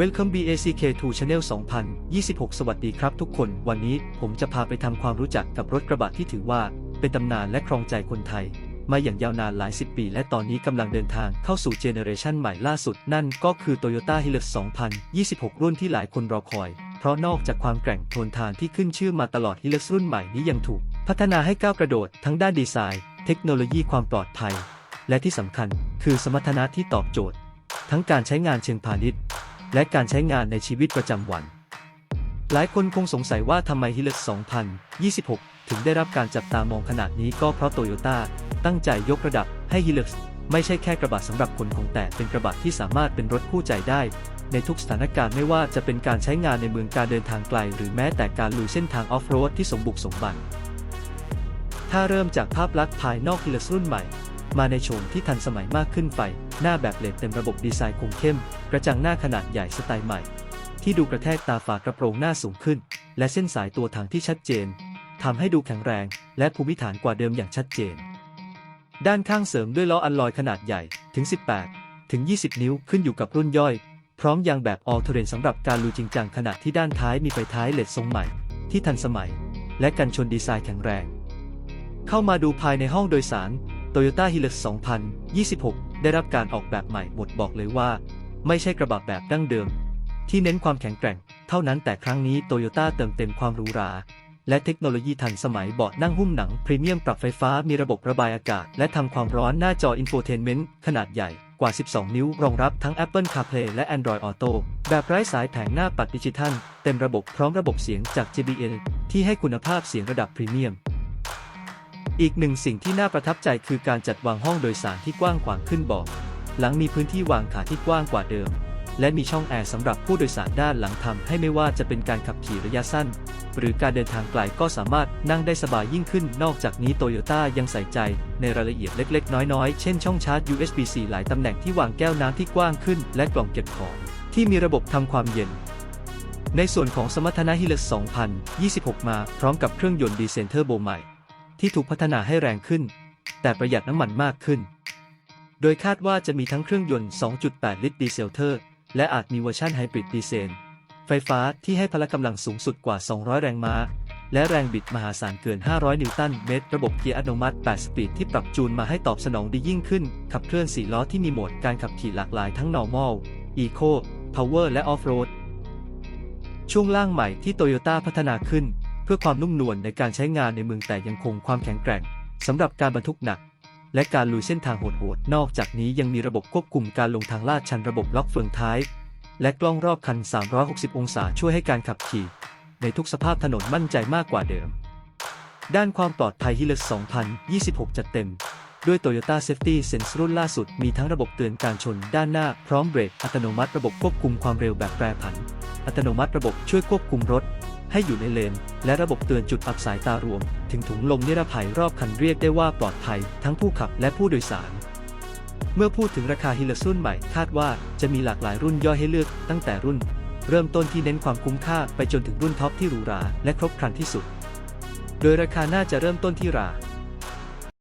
Welcome BACK2 Channel 2026 สวัสดีครับทุกคน วันนี้ผมจะพาไปทำความรู้จักกับรถกระบะที่ถือว่าเป็นตำนานและครองใจคนไทย มาอย่างยาวนานหลายสิบปี และตอนนี้กำลังเดินทางเข้าสู่เจเนอเรชันใหม่ล่าสุด นั่นก็คือ Toyota Hilux 2026 รุ่นที่หลายคนรอคอย เพราะนอกจากความแกร่งทนทานที่ขึ้นชื่อมาตลอด Hilux รุ่นใหม่นี้ยังถูก พัฒนาให้ก้าวกระโดดทั้งด้านดีไซน์ เทคโนโลยีความปลอดภัย และที่สำคัญ คือสมรรถนะที่ตอบโจทย์ ทั้งการใช้งานเชิงพาณิชย์ และการใช้งานในชีวิตประจำวัน หลายคนคงสงสัยว่าทำไม Hilux 2026 ถึงได้รับการจับตามองขนาดนี้ก็เพราะโตโยต้าตั้งใจยกระดับให้ Hilux ไม่ใช่แค่กระบะสำหรับคนของแต่เป็นกระบะที่สามารถเป็นรถคู่ใจได้ ในทุกสถานการณ์ไม่ว่าจะเป็นการใช้งานในเมืองการเดินทางไกล หรือแม้แต่การลุยเส้นทางออฟโรดที่สมบุกสมบันถ้าเริ่มจากภาพลักษณ์ภายนอก Hilux รุ่นใหม่ มาในโฉมที่ทันสมัยมากขึ้นไฟหน้าแบบเลดเต็มระบบดีไซน์คมเข้ม กระจังหน้าขนาดใหญ่สไตล์ใหม่ ที่ดูกระแทกตาฝากระโปรงหน้าสูงขึ้น และเส้นสายตัวถังที่ชัดเจนทำให้ดูแข็งแรง และภูมิฐานกว่าเดิมอย่างชัดเจน ด้านข้างเสริมด้วยล้ออัลลอยขนาดใหญ่ถึง 18 ถึง 20 นิ้วขึ้นอยู่กับรุ่นย่อย พร้อมยางแบบออ l เทเรนสำหรับการลุยจริงจังขณะที่ด้านท้ายมีไฟท้ายเลดทรงใหม่ ที่ทันสมัย และกันชนดีไซน์แข็งแรง เข้ามาดูภายในห้องโดยสาร Toyota Hilux 2026 ได้รับการออกแบบใหม่หมดบอกเลยว่า ไม่ใช่กระบะแบบดั้งเดิม ที่เน้นความแข็งแกร่ง เท่านั้นแต่ครั้งนี้ Toyota เติมเต็มความหรูหรา และเทคโนโลยีทันสมัยเบาะนั่งหุ้มหนัง พรีเมียมปรับไฟฟ้ามีระบบระบายอากาศ และทำความร้อนหน้าจออินโฟเทนเมนต์ขนาดใหญ่กว่า 12 นิ้ว รองรับทั้ง Apple CarPlay และ Android Auto แบบไร้สายแผงหน้าปัดดิจิทัล เต็มระบบพร้อมระบบเสียงจาก JBL ที่ให้คุณภาพเสียงระดับพรีเมียม อีกหนึ่งสิ่งที่น่าประทับใจคือการจัดวางห้องโดยสารที่กว้างขวางขึ้นบอก หลังมีพื้นที่วางขาที่กว้างกว่าเดิม และมีช่องแอร์สำหรับผู้โดยสารด้านหลังทำให้ไม่ว่าจะเป็นการขับขี่ระยะสั้น หรือการเดินทางไกลก็สามารถนั่งได้สบายยิ่งขึ้น นอกจากนี้โตโยต้ายังใส่ใจในรายละเอียดเล็ก ๆ น้อยๆ เช่นช่องชาร์จ USB-C หลายตำแหน่งที่วางแก้วน้ำที่กว้างขึ้น และกล่องเก็บของ ที่มีระบบทำความเย็นในส่วนของสมรรถนะ Hilux 2026 มาพร้อมกับเครื่องยนต์ดีเซลเทอร์โบใหม่ ที่ถูกพัฒนาให้แรงขึ้น แต่ประหยัดน้ำมันมากขึ้น โดยคาดว่าจะมีทั้งเครื่องยนต์ 2.8 ลิตรดีเซลเทอร์ และอาจมีเวอร์ชันไฮบริดดีเซลไฟฟ้าที่ให้พละกำลังสูงสุดกว่า 200 แรงม้า และแรงบิดมหาศาลเกิน 500 นิวตันเมตร ระบบเกียร์อัตโนมัติ 8 สปีดที่ปรับจูนมาให้ตอบสนองดียิ่งขึ้น ขับเคลื่อน 4 ล้อที่มีโหมดการขับขี่หลากหลายทั้ง normal eco power และ off-road ช่วงล่างใหม่ที่โตโยต้าพัฒนาขึ้น เพื่อความนุ่มนวลในการใช้งานในเมืองแต่ยังคงความแข็งแกร่งสำหรับการบรรทุกหนัก และการลุยเส้นทางโหดๆนอกจากนี้ยังมีระบบควบคุมการลงทางลาดชันระบบล็อกเฟืองท้าย และกล้องรอบคัน 360 องศาช่วยให้การขับขี่ ในทุกสภาพถนนมั่นใจมากกว่าเดิม ด้านความปลอดภัย Hilux 2026 จัดเต็มด้วย Toyota Safety Sense รุ่นล่าสุดมีทั้งระบบเตือนการชนด้านหน้าพร้อมเบรกอัตโนมัติระบบควบคุมความเร็วแบบแปรผัน อัตโนมัติระบบช่วยควบคุมรถ ให้อยู่ในเลน และระบบเตือนจุดอับสายตารวม ถึงถุงลมนิรภัยรอบคันเรียกได้ว่าปลอดภัยทั้งผู้ขับและผู้โดยสาร เมื่อพูดถึงราคา Hilux รุ่นใหม่คาดว่าจะมีหลากหลายรุ่นย่อยให้เลือกตั้งแต่รุ่น เริ่มต้นที่เน้นความคุ้มค่าไปจนถึงรุ่นท็อปที่หรูหราและครบครันที่สุด โดยราคาน่าจะเริ่มต้นที่รา